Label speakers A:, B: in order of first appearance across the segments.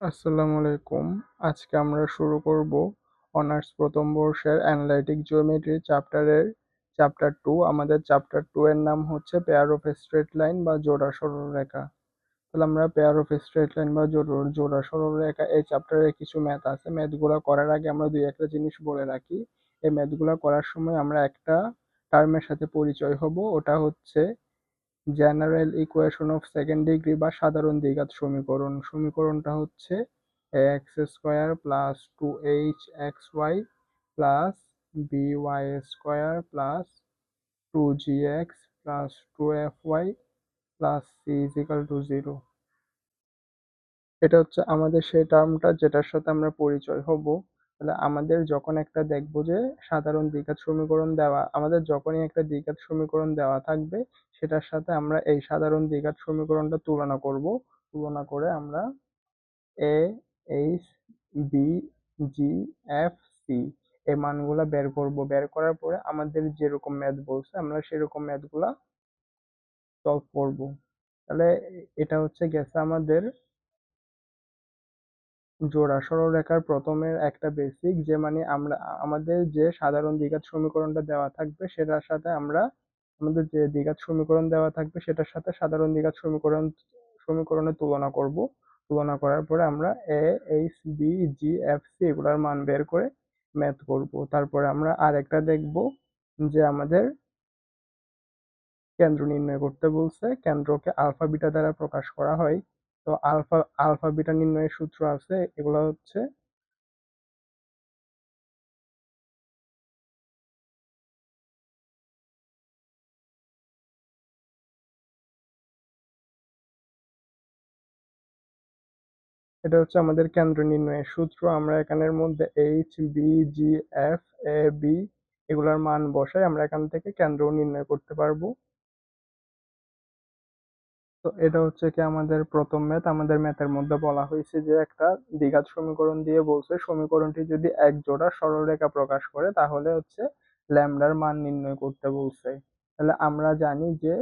A: আসসালামু আলাইকুম। আজকে আমরা শুরু করব অনার্স প্রথম বর্ষের অ্যানালাইটিক জিওমেট্রি চ্যাপ্টারের চ্যাপ্টার টু। আমাদের চ্যাপ্টার টু এর নাম হচ্ছে পেয়ার অফ স্ট্রেট লাইন বা জোড়া সরলরেখা তাহলে আমরা পেয়ার অফ স্ট্রেট লাইন বা জোড়া সরলরেখা এই চ্যাপ্টারে কিছু ম্যাথ আছে। ম্যাথগুলো করার আগে আমরা দুই একটা জিনিস বলে রাখি। এই ম্যাথগুলো করার সময় আমরা একটা টার্মের সাথে পরিচয় হব। ওটা হচ্ছে general equation of second degree বা সাধারণ দ্বিঘাত সমীকরণ। সমীকরণটা হচ্ছে X square plus two H X Y plus B Y square plus two G X plus two F Y plus C equal to zero. এটা হচ্ছে আমাদের সেই টার্মটা যেটার সাথে আমরা পরিচয় হব। তাহলে আমাদের যখন একটা দেখব যে সাধারণ দ্বিঘাত সমীকরণ দেওয়া, আমাদের যখনই একটা দ্বিঘাত সমীকরণ দেওয়া থাকবে, সেটার সাথে আমরা এই সাধারণ দ্বিঘাত সমীকরণটা তুলনা করব। তুলনা করে আমরা A H B G F C এই মানগুলা বের করব। বের করার পরে আমাদের যেরকম ম্যাথ বলছে, আমরা সেরকম ম্যাথগুলা সলভ করব। তাহলে এটা হচ্ছে গেছে আমাদের জোড়া সরলরেখার প্রথমের একটা বেসিক যে মানে আমরা, আমাদের যে সাধারণ দ্বিঘাত সমীকরণটা দেওয়া থাকবে সেটার সাথে আমরা, আমাদের যে দ্বিঘাত সমীকরণ দেওয়া থাকবে সেটার সাথে সাধারণ দ্বিঘাত সমীকরণ, সমীকরণের তুলনা করব। তুলনা করার পরে আমরা A H B G F C এগুলোর মান বের করে ম্যাথ করব। তারপরে আমরা আরেকটা দেখব যে আমাদের কেন্দ্র নির্ণয় করতে বলছে। কেন্দ্রকে আলফা বিটা দ্বারা প্রকাশ করা হয় তো আলফা আলফা বিটা নির্ণয়ের সূত্র আছে, এগুলো হচ্ছে এটা হচ্ছে আমাদের কেন্দ্র নির্ণয়ের সূত্র। আমরা এখানের মধ্যে H B G F A B এগুলার মান বসাই, আমরা এখান থেকে কেন্দ্র নির্ণয় করতে পারব। তো এটা হচ্ছে কি আমাদের প্রথম ম্যাথ আমাদের ম্যাথের মধ্যে বলা হয়েছে যে একটা দ্বিঘাত সমীকরণ দিয়ে বলছে, সমীকরণটি যদি এক জোড়া সরলরেখা প্রকাশ করে তাহলে হচ্ছে ল্যামডার মান নির্ণয় করতে বলছে। তাহলে আমরা জানি যে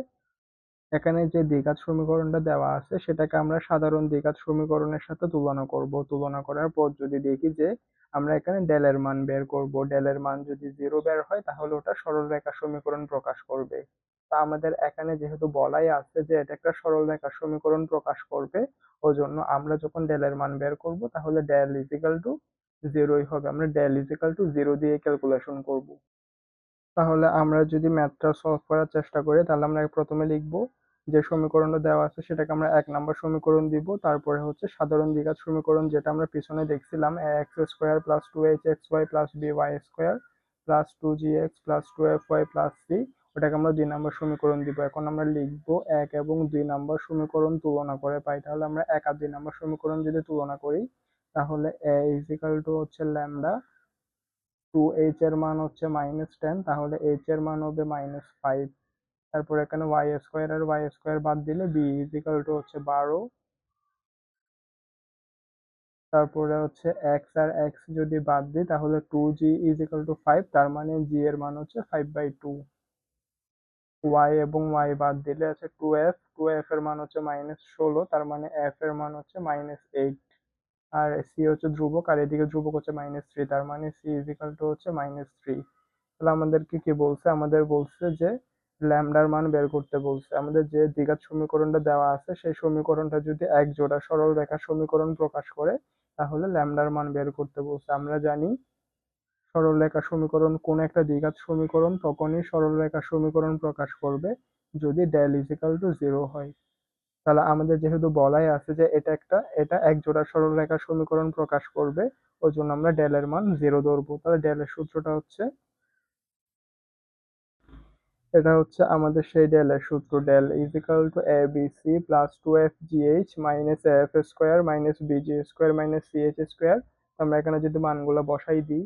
A: এখানে যে দ্বিঘাত সমীকরণটা দেওয়া আছে সেটাকে আমরা সাধারণ দ্বিঘাত সমীকরণের সাথে তুলনা করব। তুলনা করার পর যদি দেখি যে আমরা এখানে ডেলের মান বের করব। ডেলের মান যদি জিরো বের হয় তাহলে ওটা সরলরেখা সমীকরণ প্রকাশ করবে। তা আমাদের এখানে যেহেতু বলাই আছে যে এটা একটা সরলরেখা সমীকরণ প্রকাশ করবে ওই জন্য আমরা যখন ডেলের মান বের করব, তাহলে ডেল ইজিক্যাল টু জিরোই হবে। আমরা ডেল ইজিক্যাল টু জিরো দিয়ে ক্যালকুলেশন করব। তাহলে আমরা যদি ম্যাথটা সলভ করার চেষ্টা করি, তাহলে আমরা প্রথমে লিখব যে সমীকরণটা দেওয়া আছে, সেটাকে আমরা এক নম্বর সমীকরণ দিব। তারপরে হচ্ছে সাধারণ দ্বিঘাত সমীকরণ, যেটা আমরা পিছনে দেখছিলাম X square plus two H X Y plus B Y square plus two G X plus two F Y plus C ওটাকে আমরা দুই নম্বর সমীকরণ দিব। এখন আমরা লিখব এক এবং দুই নম্বর সমীকরণ তুলনা করে পাই। তাহলে আমরা এক আর দুই নম্বর সমীকরণ যদি তুলনা করি, তাহলে এ ইজিক্যাল টু হচ্ছে ল্যামডা। টু এইচ এর মান হচ্ছে মাইনাস টেন তাহলে এইচ এর মান হবে মাইনাস ফাইভ তারপর এখানে ওয়াই স্কোয়ার আর ওয়াই স্কোয়ার বাদ দিলে বি ইজ ইকাল টু হচ্ছে বারো। তারপরে হচ্ছে এক্স আর এক্স যদি বাদ দিই, তাহলে two g is equal to five তার মানে জি এর মান হচ্ছে ফাইভ বাই টু ওয়াই এবং ওয়াই বাদ দিলে আছে টু এফ টু এফ এর মান হচ্ছে মাইনাস ষোলো, তার মানে এফ এর মান হচ্ছে মাইনাস এইট আর সি হচ্ছে ধ্রুবক, আর এদিকে ধ্রুবক হচ্ছে মাইনাস থ্রি তার মানে টু হচ্ছে মাইনাস থ্রি তাহলে আমাদেরকে কি বলছে? আমাদের বলছে যে ল্যামডার মান বের করতে বলছে। আমাদের যে দ্বিঘাত সমীকরণটা দেওয়া আছে, সেই সমীকরণটা যদি এক জোড়া সরল রেখা সমীকরণ প্রকাশ করে, তাহলে ল্যামডার মান বের করতে বলছে। আমরা জানি সরল রেখা সমীকরণ কোন একটা দ্বিঘাত সমীকরণ, তখনই সরল রেখা সমীকরণ প্রকাশ করবে যদি ডেল ইজিক্যাল টু জিরো হয়। তাহলে আমাদের যেহেতু বলাই আছে যে এটা একটা, এটা এক জোড়া সরল রেখা সমীকরণ প্রকাশ করবে, ওই জন্য আমরা ডেলের মান জিরো ধরবো। তাহলে ডেলের সূত্রটা হচ্ছে, এটা হচ্ছে আমাদের সেই ডেলের সূত্র। Del is equal to a b c plus two f g h minus f square minus b g square minus c h square আমরা এখানে যদি মানগুলো বসাই দিই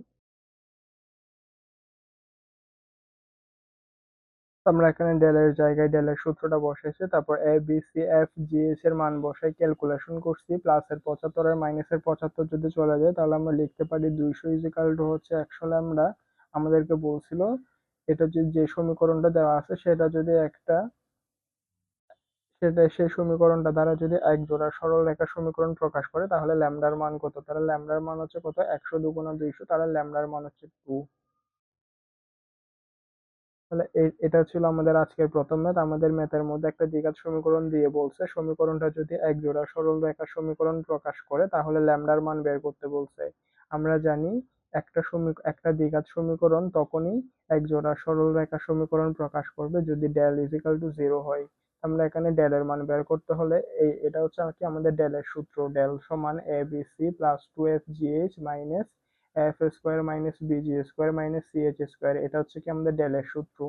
A: আমরা এখানে ডেলের জায়গায় ডেলের সূত্রটা বসাইছি, তারপর a b c f g h এর মান বসাই ক্যালকুলেশন করছি প্লাসের পঁচাত্তর আর মাইনাসের পঁচাত্তর যদি চলে যায়, তাহলে আমরা লিখতে পারি দুইশো ইজিকাল টু হচ্ছে একশো ল্যামডা আমাদেরকে বলছিল, এটা যে যে সমীকরণটা দেওয়া আছে, সেটা যদি একটা, সেটা সেই সমীকরণটা দ্বারা যদি এক জোড়া সরল রেখা সমীকরণ প্রকাশ করে, তাহলে ল্যামডার মান কত? তাহলে ল্যামডার মান হচ্ছে কত? একশো দুগুণা দুইশো, তাহলে ল্যামডার মান হচ্ছে টু তাহলে এটা ছিল আমাদের আজকের প্রথম ম্যাথ। আমাদের ম্যাথের মধ্যে একটা দ্বিঘাত সমীকরণ দিয়ে বলছে, সমীকরণটা যদি এক জোড়া সরল রেখা সমীকরণ প্রকাশ করে, তাহলে ল্যামডার মান বের করতে বলছে। আমরা জানি একটা সমী, একটা দ্বিঘাত সমীকরণ তখনই এক জোড়া সরল রেখা সমীকরণ প্রকাশ করবে যদি ডেল ইজিক্যাল টু জিরো হয়। আমরা এখানে ডেলের মান বের করতে হলে এই, এটা হচ্ছে কি আমাদের ডেলের সূত্র। ডেল সমান a b c plus two f g h minus f square minus b g square minus c h square এটা হচ্ছে কি আমাদের ডেলের সূত্র।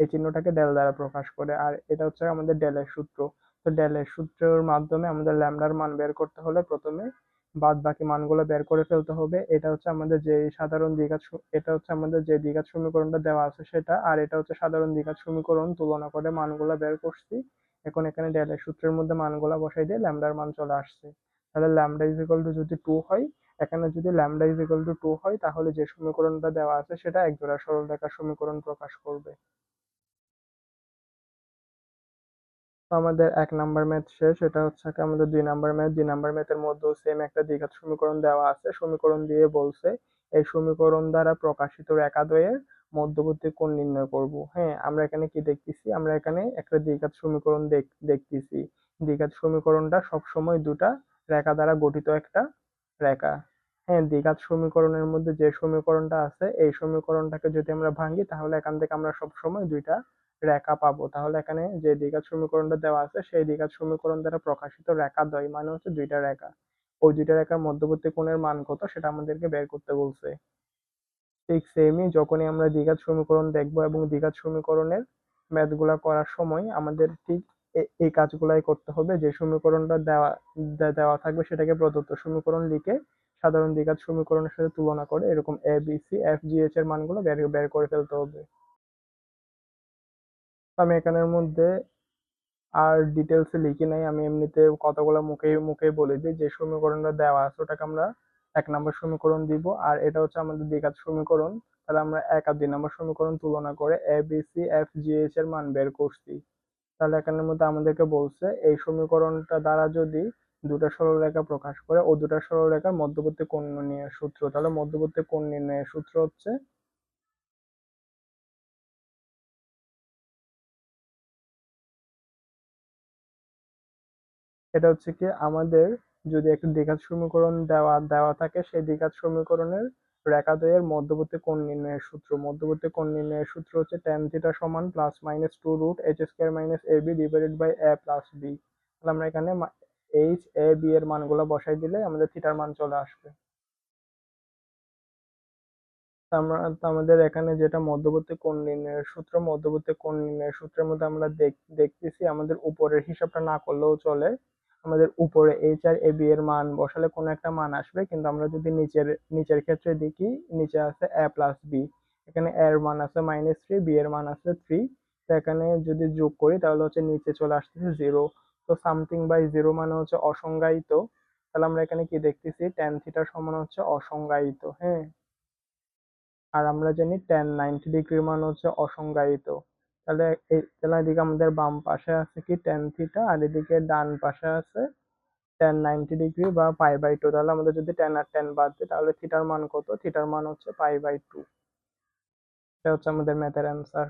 A: এই চিহ্নটাকে ডেল দ্বারা প্রকাশ করে, আর এটা হচ্ছে আমাদের ডেলের সূত্র। তো ডেলের সূত্রের মাধ্যমে আমাদের ল্যামডার মান বের করতে হলে প্রথমে বাদ বাকি মানগুলো বের করে ফেলতে হবে। এটা হচ্ছে আমাদের যে সাধারণ দ্বিঘাত এটা হচ্ছে আমাদের যে দ্বিঘাত সমীকরণটা দেওয়া আছে সেটা, আর এটা হচ্ছে সাধারণ দ্বিঘাত সমীকরণ তুলনা করে মানগুলো বের করছি। এখন এখানে ডেলের সূত্রের মধ্যে মানগুলো বসাই দিয়ে ল্যামডার মান চলে আসছে। তাহলে ল্যামডা ইজ টু যদি টু হয় এখানে যদি lambda is equal to two হয়, তাহলে যে সমীকরণটা দেওয়া আছে সেটা একজোড়া সরল রেখার সমীকরণ প্রকাশ করবে। আমাদের এক নাম্বার ম্যাথ শেষ, এটা হচ্ছে আমাদের দুই নাম্বার ম্যাথ দুই নাম্বার ম্যাথের মধ্যেও সেম একটা দ্বিঘাত সমীকরণ দেওয়া আছে। সমীকরণ দিয়ে বলছে, এই সমীকরণ দ্বারা প্রকাশিত রেখাদ্বয়ের মধ্যবর্তী কোণ নির্ণয় করব। হ্যাঁ আমরা এখানে কি দেখতেছি? আমরা এখানে একটা দ্বিঘাত সমীকরণ দেখতেছি। দ্বিঘাত সমীকরণটা সবসময় দুটা রেখা দ্বারা গঠিত একটা রেখা। হ্যাঁ দ্বিঘাত সমীকরণের মধ্যে যে সমীকরণটা আছে, এই সমীকরণটাকে যদি আমরা ভাঙি, তাহলে এখান থেকে আমরা সবসময় দুইটা রেখা পাবো। তাহলে এখানে যে দ্বিঘাত সমীকরণটা দেওয়া আছে, সেই দ্বিঘাত সমীকরণ দ্বারা প্রকাশিত রেখা দ্বয় মানে হচ্ছে দুইটা রেখা। ওই দুইটা রেখার মধ্যবর্তী কোণের মান কত, সেটা আমাদেরকে বের করতে বলছে। ঠিক সেমই যখনই আমরা দ্বিঘাত সমীকরণ দেখব এবং দ্বিঘাত সমীকরণের ম্যাথগুলা করার সময় আমাদের ঠিক এই কাজগুলাই করতে হবে। যে সমীকরণটা দেওয়া দেওয়া থাকবে সেটাকে প্রদত্ত সমীকরণ লিখে সাধারণ দ্বিঘাত সমীকরণের সাথে তুলনা করে এরকম a b c f g h এর মানগুলো বের বের করে ফেলতে হবে। আমি এখানের মধ্যে আর ডিটেলসে লিখি নাই। আমি এমনিতে কতগুলো মুখে মুখে বলে দিই। যে সমীকরণটা দেওয়া আছে ওটাকে আমরা এক নম্বর সমীকরণ দিব। আর এটা হচ্ছে আমাদের দ্বিঘাত সমীকরণ। তাহলে আমরা এক আর দুই নম্বর সমীকরণ তুলনা করে a b c f g h এর মান বের করছি। তাহলে এখানের মধ্যে আমাদেরকে বলছে, এই সমীকরণটা দ্বারা যদি দুটা সরলরেখা প্রকাশ করে, ও দুটা সরলরেখার মধ্যবর্তী কোণ নির্ণয়ের সূত্র, তাহলে মধ্যবর্তী কোণ নির্ণয়ের সূত্র হচ্ছে এটা হচ্ছে কি, আমাদের যদি একটা দ্বিঘাত সমীকরণ দেওয়া দেওয়া থাকে, সেই দ্বিঘাত সমীকরণের রেখাদ্বয়ের মধ্যবর্তী কোণ নির্ণয়ের সূত্র। মধ্যবর্তী কোণ নির্ণয়ের সূত্র হচ্ছে tan থিটা সমান plus minus two root h square minus a b divided by a plus b তাহলে আমরা এখানে এইচ এ বি এর মানগুলো বসাই দিলে আমাদের থিটার মান চলে আসবে। আমাদের এখানে যেটা মধ্যবর্তী কোণ নির্ণয়ের সূত্র, মধ্যবর্তী কোণ নির্ণয়ের সূত্রের মধ্যে আমরা দেখতেছি আমাদের উপরের হিসাবটা না করলেও চলে। আমাদের উপরে এইচ আর এ বি এর মান বসালে কোনো একটা মান আসবে, কিন্তু আমরা যদি নিচের নিচের ক্ষেত্রে দেখি, নিচে আছে এ প্লাস বি এখানে এর মান আছে মাইনাস থ্রি বি এর মান আছে থ্রি তো এখানে যদি যোগ করি তাহলে হচ্ছে নিচে চলে আসতেছে জিরো তো সামথিং বাই জিরো মানে হচ্ছে অসংজ্ঞায়িত, তাহলে আমরা এখানে কি দেখতেছি টেন থিটার সমান হচ্ছে অসংজ্ঞায়িত হ্যাঁ? আর আমরা জানি টেন নাইনটি ডিগ্রির মান হচ্ছে অসংজ্ঞায়িত তাহলে এই, তাহলে এদিকে আমাদের বাম পাশে আছে কি টেন থিটা আর এদিকে ডান পাশে আছে টেন নাইনটি ডিগ্রি বা পাই বাই টু তাহলে আমাদের যদি টেন আর টেন বাদ দিই তাহলে থিটার মান কত? থিটার মান হচ্ছে পাই বাই টু এটা হচ্ছে আমাদের ম্যাথের অ্যান্সার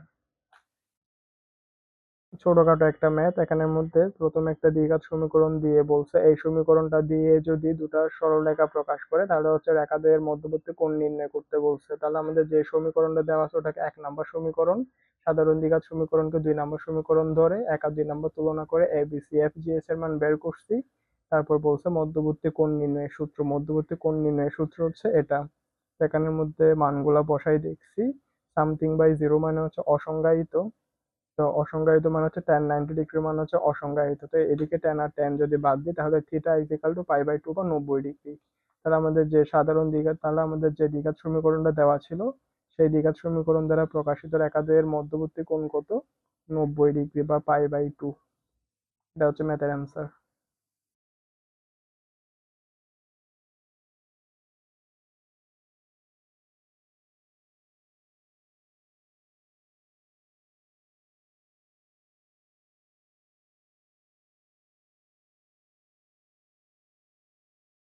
A: ছোটখাটো একটা ম্যাথ এখানের মধ্যে প্রথমে একটা দ্বিঘাত সমীকরণ দিয়ে বলছে, এই সমীকরণটা দিয়ে যদি দুটা সরলরেখা প্রকাশ করে, তাহলে হচ্ছে রেখা মধ্যবর্তী কোণ নির্ণয় করতে বলছে। তাহলে আমাদের যে সমীকরণটা দেওয়া আছে, ওটাকে এক নাম্বার সমীকরণ, সাধারণ দ্বিঘাত সমীকরণকে দুই নম্বর সমীকরণ ধরে এক আর দুই নম্বর তুলনা করে a b c f g s এর মান বের করছি। তারপর বলছে মধ্যবর্তী কোণ নির্ণয়ের সূত্র, মধ্যবর্তী কোণ নির্ণয়ের সূত্র হচ্ছে এটা। এখানের মধ্যে মানগুলা বসাই দেখছি। সামথিং বাই জিরো মানে হচ্ছে অসংজ্ঞায়িত। তো অসংজ্ঞায়িত মানে হচ্ছে টেন নাইনটি ডিগ্রি মানে হচ্ছে অসংজ্ঞায়িত। তো এদিকে টেন আর টেন যদি বাদ দিই, তাহলে theta is equal to pi by two বা নব্বই ডিগ্রি তাহলে আমাদের যে সাধারণ দ্বিঘাত তাহলে আমাদের যে দ্বিঘাত সমীকরণটা দেওয়া ছিল, সেই দ্বিঘাত সমীকরণ দ্বারা প্রকাশিত রেখাদ্বয়ের মধ্যবর্তী কোণ কত? নব্বই ডিগ্রি বা পাই বাই টু এটা হচ্ছে ম্যাথের অ্যান্সার